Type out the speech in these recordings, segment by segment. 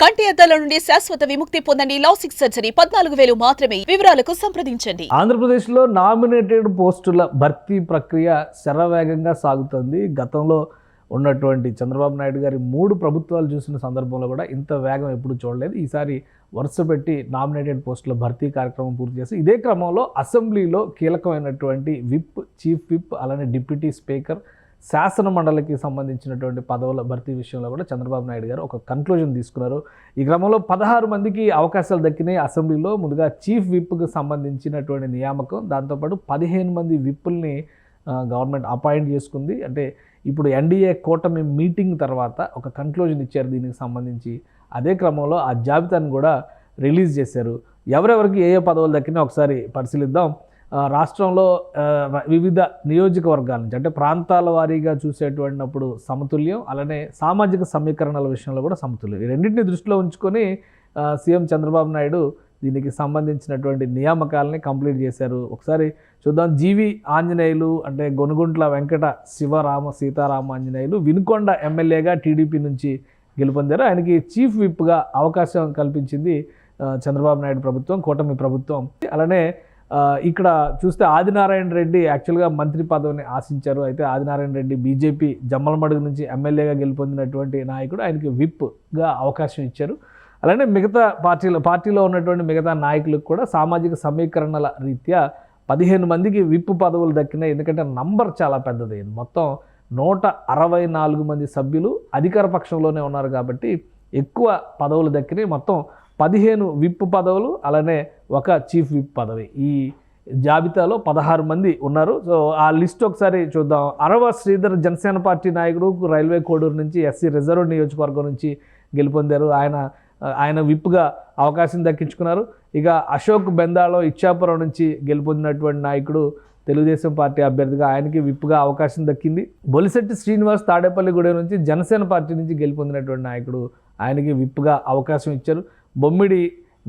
కంటి అద్దాల నుండి శాశ్వత విముక్తి పొందండి లాసిక్ సర్జరీ. పద్నాలుగు వేలు మాత్రమే. వివరాలకు సంప్రదించండి. ఆంధ్రప్రదేశ్లో నామినేటెడ్ పోస్టుల భర్తీ ప్రక్రియ శరవేగంగా సాగుతుంది. గతంలో ఉన్నటువంటి చంద్రబాబు నాయుడు గారి మూడు ప్రభుత్వాలు చూసిన సందర్భంలో కూడా ఇంత వేగం ఎప్పుడు చూడలేదు. ఈసారి వరుస పెట్టి నామినేటెడ్ పోస్టుల భర్తీ కార్యక్రమం పూర్తి చేసి ఇదే క్రమంలో అసెంబ్లీలో కీలకమైనటువంటి విప్ చీఫ్ విప్ అలానే డిప్యూటీ స్పీకర్ శాసన మండలికి సంబంధించినటువంటి పదవుల భర్తీ విషయంలో కూడా చంద్రబాబు నాయుడు గారు ఒక కన్క్లూజన్ తీసుకున్నారు. ఈ క్రమంలో పదహారు మందికి అవకాశాలు దక్కినాయి. అసెంబ్లీలో ముందుగా చీఫ్ విప్కు సంబంధించినటువంటి నియామకం. దాంతోపాటు పదిహేను మంది విప్పుల్ని గవర్నమెంట్ అపాయింట్ చేసుకుంది. అంటే ఇప్పుడు ఎన్డీఏ కూటమి మీటింగ్ తర్వాత ఒక కన్క్లూజన్ ఇచ్చారు దీనికి సంబంధించి. అదే క్రమంలో ఆ జాబితాను కూడా రిలీజ్ చేశారు. ఎవరెవరికి ఏ ఏ పదవులు దక్కినా ఒకసారి పరిశీలిద్దాం. రాష్ట్రంలో వివిధ నియోజకవర్గాల నుంచి అంటే ప్రాంతాల వారీగా చూసేటువంటినప్పుడు సమతుల్యం అలానే సామాజిక సమీకరణల విషయంలో కూడా సమతుల్యం. ఈ రెండింటిని దృష్టిలో ఉంచుకొని సీఎం చంద్రబాబు నాయుడు దీనికి సంబంధించినటువంటి నియామకాలని కంప్లీట్ చేశారు. ఒకసారి చూద్దాం. జీవి ఆంజనేయులు అంటే గొనుగుంట్ల వెంకట శివరామ సీతారామ ఆంజనేయులు వినుకొండ ఎమ్మెల్యేగా టీడీపీ నుంచి గెలుపొందారు. ఆయనకి చీఫ్ విప్గా అవకాశం కల్పించింది చంద్రబాబు నాయుడు ప్రభుత్వం కూటమి ప్రభుత్వం. అలానే ఇక్కడ చూస్తే ఆదినారాయణ రెడ్డి యాక్చువల్గా మంత్రి పదవిని ఆశించారు. అయితే ఆదినారాయణ రెడ్డి బీజేపీ జమ్మలమడుగు నుంచి ఎమ్మెల్యేగా గెలుపొందినటువంటి నాయకుడు. ఆయనకి విప్గా అవకాశం ఇచ్చారు. అలానే మిగతా పార్టీలో పార్టీలో ఉన్నటువంటి మిగతా నాయకులకు కూడా సామాజిక సమీకరణల రీత్యా పదిహేను మందికి విప్ పదవులు దక్కినాయి. ఎందుకంటే నంబర్ చాలా పెద్దది మొత్తం నూట అరవై నాలుగు మంది సభ్యులు అధికార పక్షంలోనే ఉన్నారు కాబట్టి ఎక్కువ పదవులు దక్కినాయి. మొత్తం పదిహేను విప్ పదవులు అలానే ఒక చీఫ్ విప్ పదవి. ఈ జాబితాలో పదహారు మంది ఉన్నారు. సో ఆ లిస్ట్ ఒకసారి చూద్దాం. అరవ శ్రీధర్ జనసేన పార్టీ నాయకుడు రైల్వే కోడూరు నుంచి ఎస్సీ రిజర్వ్ నియోజకవర్గం నుంచి గెలుపొందారు. ఆయన ఆయన విప్గా అవకాశం దక్కించుకున్నారు. ఇక అశోక్ బెందాలో ఇచ్చాపురం నుంచి గెలుపొందినటువంటి నాయకుడు తెలుగుదేశం పార్టీ అభ్యర్థిగా ఆయనకి విప్గా అవకాశం దక్కింది. బొలిశెట్టి శ్రీనివాస్ తాడేపల్లిగూడెం నుంచి జనసేన పార్టీ నుంచి గెలుపొందినటువంటి నాయకుడు ఆయనకి విప్గా అవకాశం ఇచ్చారు. బొమ్మిడి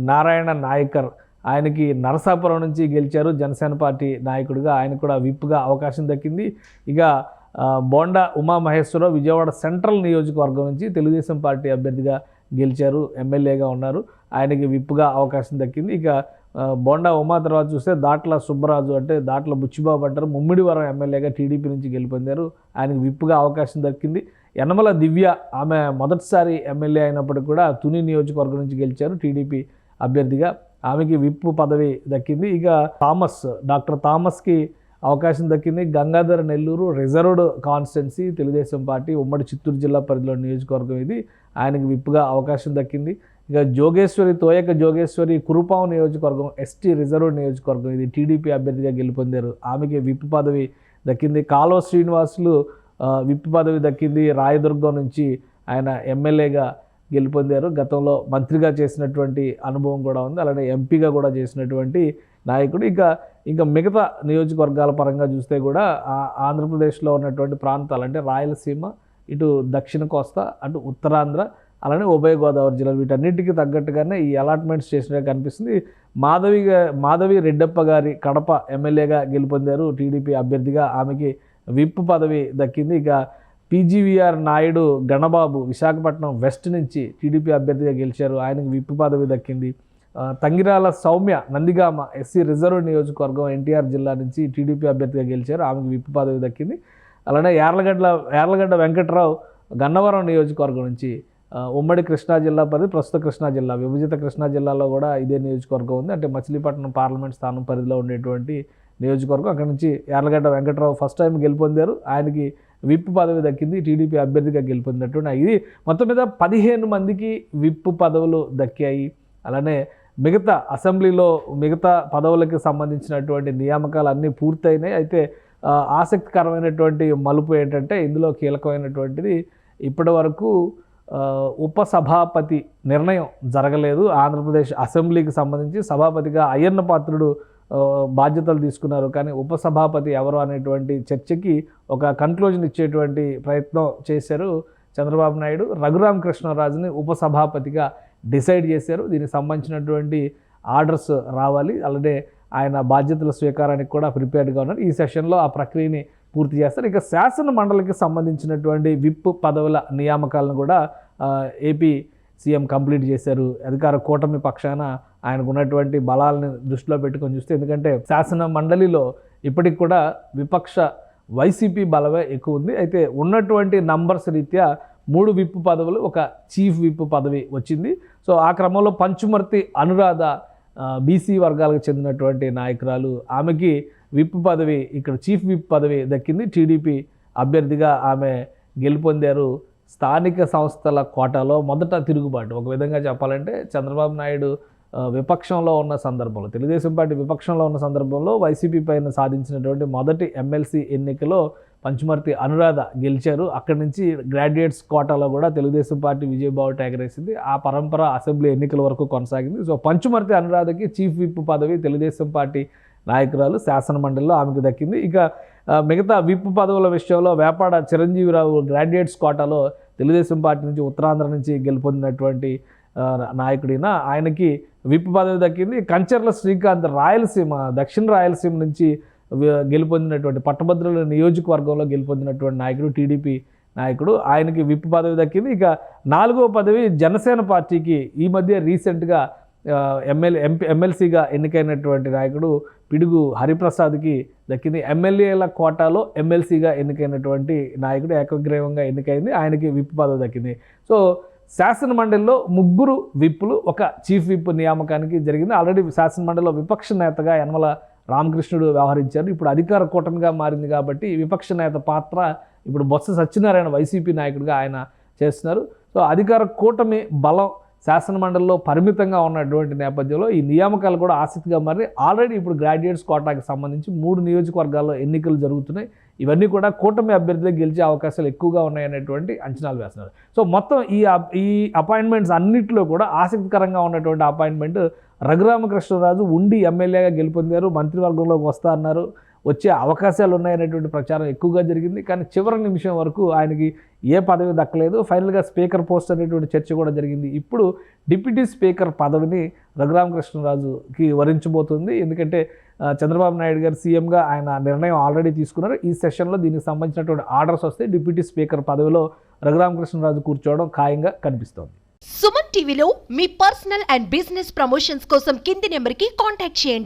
నారాయణ నాయకర్. ఆయనకి నరసాపురం నుంచి గెలిచారు జనసేన పార్టీ నాయకుడిగా. ఆయన కూడా విప్గా అవకాశం దక్కింది. ఇక బోండా ఉమామహేశ్వరరావు విజయవాడ సెంట్రల్ నియోజకవర్గం నుంచి తెలుగుదేశం పార్టీ అభ్యర్థిగా గెలిచారు ఎమ్మెల్యేగా ఉన్నారు. ఆయనకి విప్గా అవకాశం దక్కింది. ఇక బోండా ఉమా తర్వాత చూస్తే దాట్ల సుబ్బరాజు అంటే దాట్ల బుచ్చిబాబు అంటారు. ముమ్మిడివరం ఎమ్మెల్యేగా టీడీపీ నుంచి గెలుపొందారు. ఆయనకి విప్గా అవకాశం దక్కింది. యనమల దివ్య ఆమె మొదటిసారి ఎమ్మెల్యే అయినప్పటికీ కూడా తుని నియోజకవర్గం నుంచి గెలిచారు. టీడీపీ అభ్యర్థిగా ఆమెకి విప్ పదవి దక్కింది. ఇక థామస్ డాక్టర్ థామస్కి అవకాశం దక్కింది. Gangadhara Nellore reserved constituency Telugu Desam party ఉమ్మడి చిత్తూరు జిల్లా పరిధిలో నియోజకవర్గం ఇది. ఆయనకి విప్గా అవకాశం దక్కింది. ఇక జోగేశ్వరి తోయక జోగేశ్వరి కురుపాం నియోజకవర్గం ఎస్టీ రిజర్వ్డ్ నియోజకవర్గం ఇది. టీడీపీ అభ్యర్థిగా గెలుపొందారు. ఆమెకి విప్ పదవి దక్కింది. కాలువ శ్రీనివాసులు విప్ పదవి దక్కింది రాయదుర్గం నుంచి ఆయన ఎమ్మెల్యేగా గెలుపొందారు. గతంలో మంత్రిగా చేసినటువంటి అనుభవం కూడా ఉంది. అలానే ఎంపీగా కూడా చేసినటువంటి నాయకుడు. ఇంకా ఇంకా మిగతా నియోజకవర్గాల పరంగా చూస్తే కూడా ఆంధ్రప్రదేశ్లో ఉన్నటువంటి ప్రాంతాలు అంటే రాయలసీమ ఇటు దక్షిణ కోస్తా అటు ఉత్తరాంధ్ర అలానే ఉభయ గోదావరి జిల్లాలు వీటన్నిటికీ తగ్గట్టుగానే ఈ అలాట్మెంట్స్ చేసినట్టు కనిపిస్తుంది. మాధవి మాధవి రెడ్డప్ప గారి కడప ఎమ్మెల్యేగా గెలుపొందారు టీడీపీ అభ్యర్థిగా. ఆమెకి విప్ పదవి దక్కింది. ఇక పీజీవీఆర్ నాయుడు గణబాబు విశాఖపట్నం వెస్ట్ నుంచి టీడీపీ అభ్యర్థిగా గెలిచారు. ఆయనకు విప్ పదవి దక్కింది. తంగిరాల సౌమ్య నందిగామ ఎస్సీ రిజర్వ్ నియోజకవర్గం ఎన్టీఆర్ జిల్లా నుంచి టీడీపీ అభ్యర్థిగా గెలిచారు. ఆమెకు విప్ పదవి దక్కింది. అలానే యార్లగడ్డ యార్లగడ్డ వెంకట్రావు గన్నవరం నియోజకవర్గం నుంచి ఉమ్మడి కృష్ణా జిల్లా పరిధి ప్రస్తుత కృష్ణా జిల్లా విభజిత కృష్ణా జిల్లాలో కూడా ఇదే నియోజకవర్గం ఉంది. అంటే మచిలీపట్నం పార్లమెంట్ స్థానం పరిధిలో ఉండేటువంటి నియోజకవర్గం. అక్కడ నుంచి యార్లగడ్డ వెంకట్రావు ఫస్ట్ టైం గెలుపొందారు. ఆయనకి విప్ పదవి దక్కింది టీడీపీ అభ్యర్థిగా గెలుపొందినటువంటి ఇది మొత్తం మీద పదిహేను మందికి విప్ పదవులు దక్కాయి. అలానే మిగతా అసెంబ్లీలో మిగతా పదవులకు సంబంధించినటువంటి నియామకాలు అన్నీ పూర్తయినాయి. అయితే ఆసక్తికరమైనటువంటి మలుపు ఏంటంటే ఇందులో కీలకమైనటువంటిది ఇప్పటి వరకు ఉపసభాపతి నిర్ణయం జరగలేదు. ఆంధ్రప్రదేశ్ అసెంబ్లీకి సంబంధించి సభాపతిగా అయ్యన్న పాత్రుడు బాధ్యతలు తీసుకున్నారు. కానీ ఉపసభాపతి ఎవరు అనేటువంటి చర్చకి ఒక కన్క్లూజన్ ఇచ్చేటువంటి ప్రయత్నం చేశారు చంద్రబాబు నాయుడు. రఘురామ కృష్ణరాజుని ఉపసభాపతిగా డిసైడ్ చేశారు. దీనికి సంబంధించినటువంటి ఆర్డర్స్ రావాలి. అలాగే ఆయన బాధ్యతల స్వీకారానికి కూడా ప్రిపేర్డ్గా ఉన్నారు. ఈ సెషన్లో ఆ ప్రక్రియని పూర్తి చేస్తారు. ఇక శాసన మండలికి సంబంధించినటువంటి విప్ పదవుల నియామకాలను కూడా ఏపీ సీఎం కంప్లీట్ చేశారు. అధికార కూటమి పక్షాన ఆయనకు ఉన్నటువంటి బలాలను దృష్టిలో పెట్టుకొని చూస్తే ఎందుకంటే శాసన మండలిలో ఇప్పటికి కూడా విపక్ష వైసీపీ బలమే ఎక్కువ ఉంది. అయితే ఉన్నటువంటి నంబర్స్ రీత్యా మూడు విప్పు పదవులు ఒక చీఫ్ విప్ పదవి వచ్చింది. సో ఆ క్రమంలో పంచుమర్తి అనురాధ బీసీ వర్గాలకు చెందినటువంటి నాయకురాలు ఆమెకి విప్ పదవి ఇక్కడ చీఫ్ విప్ పదవి దక్కింది. టీడీపీ అభ్యర్థిగా ఆమె గెలుపొందారు స్థానిక సంస్థల కోటాలో మొదట తిరుగుబాటు. ఒక విధంగా చెప్పాలంటే చంద్రబాబు నాయుడు విపక్షంలో ఉన్న సందర్భంలో తెలుగుదేశం పార్టీ విపక్షంలో ఉన్న సందర్భంలో వైసీపీ పైన సాధించినటువంటి మొదటి ఎమ్మెల్సీ ఎన్నికలో పంచుమర్తి అనురాధ గెలిచారు. అక్కడి నుంచి గ్రాడ్యుయేట్స్ కోటాలో కూడా తెలుగుదేశం పార్టీ విజయబాబు ఎగరేసింది ఆ పరంపర అసెంబ్లీ ఎన్నికల వరకు కొనసాగింది. సో పంచుమర్తి అనురాధకి చీఫ్ విప్ పదవి తెలుగుదేశం పార్టీ నాయకురాలు శాసన మండలిలో ఆమెకు దక్కింది. ఇక మిగతా విప్ పదవుల విషయంలో వేపాడ చిరంజీవిరావు గ్రాడ్యుయేట్స్ కోటాలో తెలుగుదేశం పార్టీ నుంచి ఉత్తరాంధ్ర నుంచి గెలుపొందినటువంటి నాయకుడిన ఆయనకి విప్ పదవి దక్కింది. కంచర్ల శ్రీకాంత్ రాయలసీమ దక్షిణ రాయలసీమ నుంచి గెలుపొందినటువంటి పట్టభద్రుల నియోజకవర్గంలో గెలుపొందినటువంటి నాయకుడు టీడీపీ నాయకుడు. ఆయనకి విప్ పదవి దక్కింది. ఇక నాలుగో పదవి జనసేన పార్టీకి ఈ మధ్య రీసెంట్గా ఎమ్మెల్యే ఎంపీ ఎమ్మెల్సీగా ఎన్నికైనటువంటి నాయకుడు పిడుగు హరిప్రసాద్కి దక్కింది. ఎమ్మెల్యేల కోటాలో ఎమ్మెల్సీగా ఎన్నికైనటువంటి నాయకుడు ఏకగ్రీవంగా ఎన్నికైంది. ఆయనకి విప్ పదవి దక్కింది. సో శాసన మండలిలో ముగ్గురు విప్పులు ఒక చీఫ్ విప్ నియామకానికి జరిగింది. ఆల్రెడీ శాసన మండలిలో విపక్ష నేతగా యనమల రామకృష్ణుడు వ్యవహరించారు. ఇప్పుడు అధికార కూటమిగా మారింది కాబట్టి విపక్ష నేత పాత్ర ఇప్పుడు బొత్స సత్యనారాయణ వైసీపీ నాయకుడిగా ఆయన చేస్తున్నారు. సో అధికార కూటమి బలం శాసన మండలిలో పరిమితంగా ఉన్నటువంటి నేపథ్యంలో ఈ నియామకాలు కూడా ఆసక్తిగా మారి ఆల్రెడీ ఇప్పుడు గ్రాడ్యుయేట్స్ కోటాకి సంబంధించి మూడు నియోజకవర్గాల్లో ఎన్నికలు జరుగుతున్నాయి. ఇవన్నీ కూడా కూటమి అభ్యర్థులు గెలిచే అవకాశాలు ఎక్కువగా ఉన్నాయనేటువంటి అంచనాలు వేస్తున్నారు. సో మొత్తం ఈ అప్- ఈ అపాయింట్మెంట్స్ అన్నింటిలో కూడా ఆసక్తికరంగా ఉన్నటువంటి అపాయింట్మెంట్ రఘురామకృష్ణరాజు ఉండి ఎమ్మెల్యేగా గెలుపొందారు మంత్రివర్గంలోకి వస్తా అన్నారు వచ్చే అవకాశాలు ఉన్నాయనేటువంటి ప్రచారం ఎక్కువగా జరిగింది. కానీ చివరి నిమిషం వరకు ఆయనకి ఏ పదవి దక్కలేదు. ఫైనల్గా స్పీకర్ పోస్ట్ అనేటువంటి చర్చ కూడా జరిగింది. ఇప్పుడు డిప్యూటీ స్పీకర్ పదవిని రఘురామకృష్ణరాజుకి వరించబోతుంది. ఎందుకంటే చంద్రబాబు నాయుడు గారు సీఎంగా ఆయన నిర్ణయం ఆల్రెడీ తీసుకున్నారు. ఈ సెషన్లో దీనికి సంబంధించినటువంటి ఆర్డర్స్ వస్తే డిప్యూటీ స్పీకర్ పదవిలో రఘురామకృష్ణరాజు కూర్చోవడం ఖాయంగా కనిపిస్తోంది. సుమన్ టీవీలో మీ పర్సనల్ అండ్ బిజినెస్ ప్రమోషన్స్ కోసం కింది నెంబర్కి కాంటాక్ట్ చేయండి.